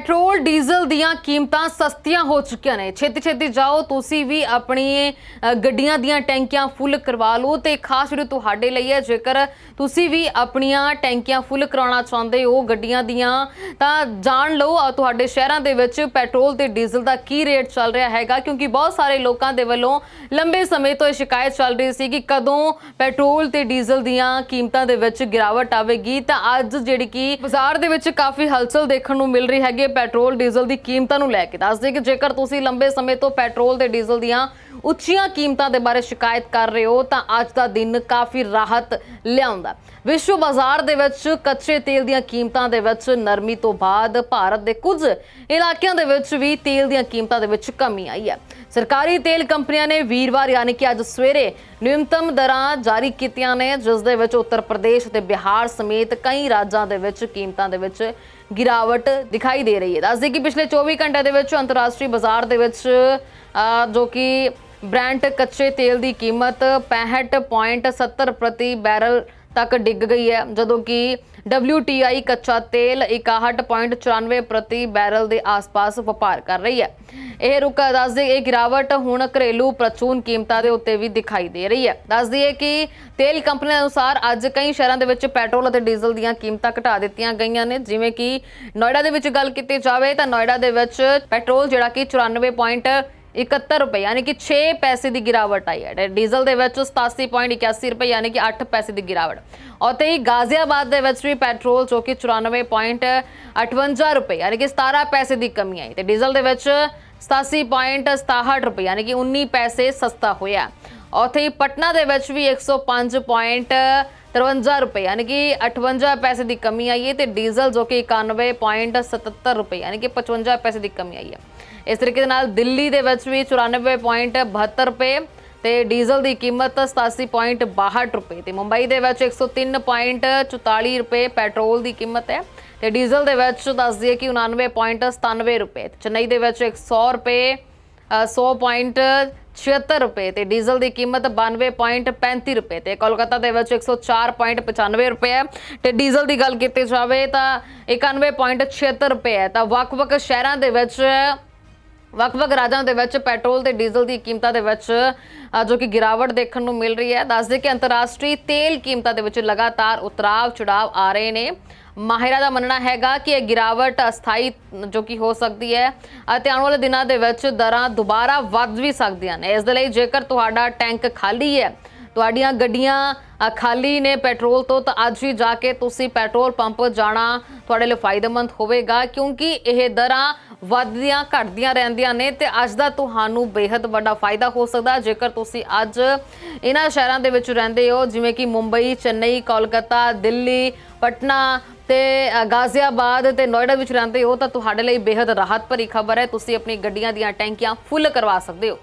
Petrol diesel ਦੀਆਂ ਕੀਮਤਾਂ ਸਸਤੀਆਂ ਹੋ ਚੁੱਕੀਆਂ ਨੇ। ਛੇਤੀ ਛੇਤੀ ਜਾਓ ਤੁਸੀਂ ਵੀ ਆਪਣੀ ਗੱਡੀਆਂ ਦੀਆਂ ਟੈਂਕੀਆਂ ਫੁੱਲ ਕਰਵਾ ਲਓ ਤੇ ਖਾਸ ਵੀਡੀਓ ਤੁਹਾਡੇ ਲਈ ਹੈ। ਜੇਕਰ ਤੁਸੀਂ ਵੀ ਆਪਣੀਆਂ ਟੈਂਕੀਆਂ ਫੁੱਲ ਕਰਾਉਣਾ ਚਾਹੁੰਦੇ ਹੋ ਗੱਡੀਆਂ ਦੀਆਂ ਤਾਂ ਜਾਣ ਲਓ ਅ, ਤੁਹਾਡੇ ਸ਼ਹਿਰਾਂ ਦੇ ਵਿੱਚ ਪੈਟਰੋਲ ਤੇ ਡੀਜ਼ਲ ਦਾ ਕੀ ਰੇਟ ਚੱਲ ਰਿਹਾ ਹੈਗਾ ਕਿਉਂਕਿ ਬਹੁਤ ਸਾਰੇ ਲੋਕਾਂ ਦੇ ਵੱਲੋਂ ਲੰਬੇ ਸਮੇਂ ਤੋਂ ਇਹ ਸ਼ਿਕਾਇਤ ਚੱਲ ਰਹੀ ਸੀ ਕਿ ਕਦੋਂ ਪੈਟਰੋਲ ਤੇ ਡੀਜ਼ਲ ਦੀਆਂ ਕੀਮਤਾਂ ਦੇ ਵਿੱਚ ਗਿਰਾਵਟ ਆਵੇਗੀ। ਤਾਂ ਅੱਜ ਜਿਹੜੀ ਕਿ ਬਾਜ਼ਾਰ ਦੇ ਵਿੱਚ ਕਾਫੀ ਹਲਚਲ ਦੇਖਣ ਨੂੰ ਮਿਲ ਰਹੀ ਹੈਗੀ ਪੈਟਰੋਲ ਡੀਜ਼ਲ ਦੀ ਕੀਮਤਾਂ ਨੂੰ ਲੈ ਕੇ ਦੱਸਦੇ ਕਿ ਜੇਕਰ ਤੁਸੀਂ ਲੰਬੇ ਸਮੇਂ ਤੋਂ ਪੈਟਰੋਲ ਤੇ ਡੀਜ਼ਲ ਦੀਆਂ ਉੱਚੀਆਂ ਕੀਮਤਾਂ ਦੇ ਬਾਰੇ ਸ਼ਿਕਾਇਤ ਕਰ ਰਹੇ ਹੋ, ਤਾਂ ਅੱਜ ਦਾ ਦਿਨ ਕਾਫੀ ਰਾਹਤ ਲਿਆਉਂਦਾ ਵਿਸ਼ਵ ਬਾਜ਼ਾਰ ਦੇ ਵਿੱਚ ਕੱਚੇ ਤੇਲ ਦੀਆਂ ਕੀਮਤਾਂ ਦੇ ਵਿੱਚ ਨਰਮੀ ਤੋਂ ਬਾਅਦ ਭਾਰਤ ਦੇ ਕੁਝ ਇਲਾਕਿਆਂ ਦੇ ਵਿੱਚ ਵੀ ਤੇਲ ਦੀਆਂ ਕੀਮਤਾਂ ਦੇ ਵਿੱਚ ਕਮੀ ਆਈ ਹੈ। ਸਰਕਾਰੀ ਤੇਲ ਕੰਪਨੀਆਂ ਨੇ ਵੀਰਵਾਰ, ਯਾਨੀ ਕਿ ਅੱਜ ਸਵੇਰੇ ਨਿਊਨਤਮ ਦਰਾਂ ਜਾਰੀ ਕੀਤੀਆਂ ਨੇ ਜਿਸ ਦੇ ਵਿੱਚ ਉੱਤਰ ਪ੍ਰਦੇਸ਼ ਤੇ ਬਿਹਾਰ ਸਮੇਤ ਕਈ ਰਾਜਾਂ ਦੇ ਵਿੱਚ ਕੀਮਤਾਂ ਦੇ ਵਿੱਚ ਗਿਰਾਵਟ ਦਿਖਾਈ ਦੇ ਰਹੀ ਹੈ ਦੱਸਦੇ ਕਿ ਪਿਛਲੇ 24 ਘੰਟੇ ਦੇ ਵਿੱਚ ਅੰਤਰਰਾਸ਼ਟਰੀ ਬਾਜ਼ਾਰ ਦੇ ਵਿੱਚ ਜੋ ਕਿ ਬ੍ਰੈਂਟ ਕੱਚੇ ਤੇਲ ਦੀ ਕੀਮਤ 65.70 ਪ੍ਰਤੀ ਬੈਰਲ ਤੱਕ ਡਿੱਗ ਗਈ ਹੈ, ਜਦੋਂ ਕਿ WTI ਕੱਚਾ ਤੇਲ 61.94 ਪ੍ਰਤੀ ਬੈਰਲ ਦੇ ਆਸ-ਪਾਸ ਵਪਾਰ ਕਰ ਰਹੀ ਹੈ ਇਹ ਰੁਕ ਦੱਸਦੇ ਇਹ ਗਿਰਾਵਟ ਹੁਣ ਘਰੇਲੂ ਪ੍ਰਚੂਨ ਕੀਮਤਾਂ ਦੇ ਉੱਤੇ ਵੀ ਦਿਖਾਈ ਦੇ ਰਹੀ ਹੈ ਦੱਸਦੀ ਹੈ ਕਿ ਤੇਲ ਕੰਪਨੀਆਂ ਅਨੁਸਾਰ ਅੱਜ ਕਈ ਸ਼ਹਿਰਾਂ ਦੇ ਵਿੱਚ ਪੈਟਰੋਲ ਅਤੇ ਡੀਜ਼ਲ ਦੀਆਂ ਕੀਮਤਾਂ ਘਟਾ ਦਿੱਤੀਆਂ ਗਈਆਂ ਨੇ ਜਿਵੇਂ ਕਿ ਨੋਇਡਾ ਦੇ ਵਿੱਚ ਗੱਲ ਕੀਤੀ ਜਾਵੇ ਤਾਂ ਨੋਇਡਾ ਦੇ ਵਿੱਚ ਪੈਟਰੋਲ ਜਿਹੜਾ ਕਿ 94. 71 ਰੁਪਏ, ਯਾਨੀ ਕਿ 6 ਪੈਸੇ ਦੀ ਗਿਰਾਵਟ ਆਈ ਹੈ। ਤੇ ਡੀਜ਼ਲ ਦੇ ਵਿੱਚ 87.81 ਰੁਪਏ, ਯਾਨੀ ਕਿ 8 ਪੈਸੇ ਦੀ ਗਿਰਾਵਟ। ਅਤੇ ਹੀ ਗਾਜ਼ੀਆਬਾਦ ਦੇ ਵਿੱਚ ਵੀ ਪੈਟਰੋਲ ਜੋ ਕਿ 94.58 ਰੁਪਏ, ਯਾਨੀ ਕਿ 17 ਪੈਸੇ ਦੀ ਕਮੀ ਆਈ। ਤੇ ਡੀਜ਼ਲ ਦੇ ਵਿੱਚ 87.67 ਰੁਪਏ, ਯਾਨੀ ਕਿ 19 ਪੈਸੇ ਸਸਤਾ ਹੋਇਆ। ਉੱਥੇ ਹੀ ਪਟਨਾ ਦੇ ਵਿੱਚ ਵੀ 105.53 ਰੁਪਏ, ਯਾਨੀ ਕਿ 58 ਪੈਸੇ ਦੀ ਕਮੀ ਆਈ ਹੈ ਤੇ ਡੀਜ਼ਲ ਜੋ ਕਿ 91.77 ਰੁਪਏ, ਯਾਨੀ ਕਿ 55 ਪੈਸੇ ਦੀ ਕਮੀ ਆਈ ਹੈ। ਇਸ ਤਰੀਕੇ ਦੇ ਨਾਲ ਦਿੱਲੀ ਦੇ ਵਿੱਚ ਵੀ 94.72 ਰੁਪਏ ਤੇ ਡੀਜ਼ਲ ਦੀ ਕੀਮਤ 87.62 ਰੁਪਏ ਤੇ ਮੁੰਬਈ ਦੇ ਵਿੱਚ 103.44 ਰੁਪਏ ਪੈਟਰੋਲ ਦੀ ਕੀਮਤ ਹੈ ਤੇ ਡੀਜ਼ਲ ਦੇ ਵਿੱਚ ਦੱਸ ਦਈਏ ਕਿ 99.97 ਰੁਪਏ ਤੇ ਚੇਨਈ ਦੇ ਵਿੱਚ 100 ਰੁਪਏ 100.76 ਰੁਪਏ ਤੇ ਡੀਜ਼ਲ ਦੀ ਕੀਮਤ 92.35 ਰੁਪਏ ਤੇ ਕੋਲਕਾਤਾ ਦੇ ਵਿੱਚ 104.95 ਰੁਪਏ ਹੈ। ਤੇ ਡੀਜ਼ਲ ਦੀ ਗੱਲ ਕੀਤੀ ਜਾਵੇ ਤਾਂ 91.76 ਰੁਪਏ ਹੈ। ਤਾਂ ਵੱਖ-ਵੱਖ ਸ਼ਹਿਰਾਂ ਦੇ ਵਿੱਚ ਵੱਖ-ਵੱਖ ਰਾਜਾਂ ਦੇ ਵਿੱਚ ਪੈਟਰੋਲ ਤੇ ਡੀਜ਼ਲ ਦੀ ਕੀਮਤਾਂ ਦੇ ਵਿੱਚ ਜੋ ਕਿ ਗਿਰਾਵਟ ਦੇਖਣ ਨੂੰ ਮਿਲ ਰਹੀ ਹੈ। ਦੱਸਦੇ ਕਿ ਅੰਤਰਰਾਸ਼ਟਰੀ ਤੇਲ ਕੀਮਤਾਂ ਦੇ ਵਿੱਚ ਲਗਾਤਾਰ ਉਤਰਾਵ ਚੜਾਵ ਆ ਰਹੇ ਨੇ। ਮਾਹਿਰਾਂ ਦਾ ਮੰਨਣਾ ਹੈਗਾ ਕਿ ਇਹ ਗਿਰਾਵਟ ਅਸਥਾਈ, ਜੋ ਕਿ ਹੋ ਸਕਦੀ ਹੈ ਅਤੇ ਆਉਣ ਵਾਲੇ ਦਿਨਾਂ ਦੇ ਵਿੱਚ ਦਰਾਂ ਦੁਬਾਰਾ ਵੱਧ ਵੀ ਸਕਦੀਆਂ ਨੇ। ਇਸ ਦੇ ਲਈ ਜੇਕਰ ਤੁਹਾਡਾ ਟੈਂਕ ਖਾਲੀ ਹੈ, ਤੁਹਾਡੀਆਂ ਗੱਡੀਆਂ ਖਾਲੀ ਨੇ ਪੈਟਰੋਲ ਤੋਂ, ਤਾਂ ਅੱਜ ਹੀ ਜਾ ਕੇ ਤੁਸੀਂ ਪੈਟਰੋਲ ਪੰਪ ਜਾਣਾ ਤੁਹਾਡੇ ਲਈ ਫਾਇਦੇਮੰਦ ਹੋਵੇਗਾ, ਕਿਉਂਕਿ ਇਹ ਦਰਾਂ ਵੱਧਦੀਆਂ, ਘਟਦੀਆਂ ਰਹਿੰਦੀਆਂ ਨੇ ਤੇ ਅੱਜ ਦਾ ਤੁਹਾਨੂੰ ਬੇहद ਵੱਡਾ ਫਾਇਦਾ ਹੋ ਸਕਦਾ। ਜੇਕਰ ਤੁਸੀਂ ਅੱਜ ਇਹਨਾਂ ਸ਼ਹਿਰਾਂ ਦੇ ਵਿੱਚ ਰਹਿੰਦੇ ਹੋ, ਜਿਵੇਂ ਕਿ ਮੁੰਬਈ, ਚੇਨਈ, ਕੋਲਕਾਤਾ, ਦਿੱਲੀ, ਪਟਨਾ ਤੇ ਗਾਜ਼ੀਆਬਾਦ ਤੇ ਨੋਇਡਾ ਵਿੱਚ ਰਹਿੰਦੇ ਹੋ, ਤਾਂ ਤੁਹਾਡੇ ਲਈ ਬੇहद ਰਾਹਤ ਭਰੀ ਖਬਰ ਹੈ। ਤੁਸੀਂ ਆਪਣੀ ਗੱਡੀਆਂ ਦੀਆਂ ਟੈਂਕੀਆਂ ਫੁੱਲ ਕਰਵਾ ਸਕਦੇ ਹੋ।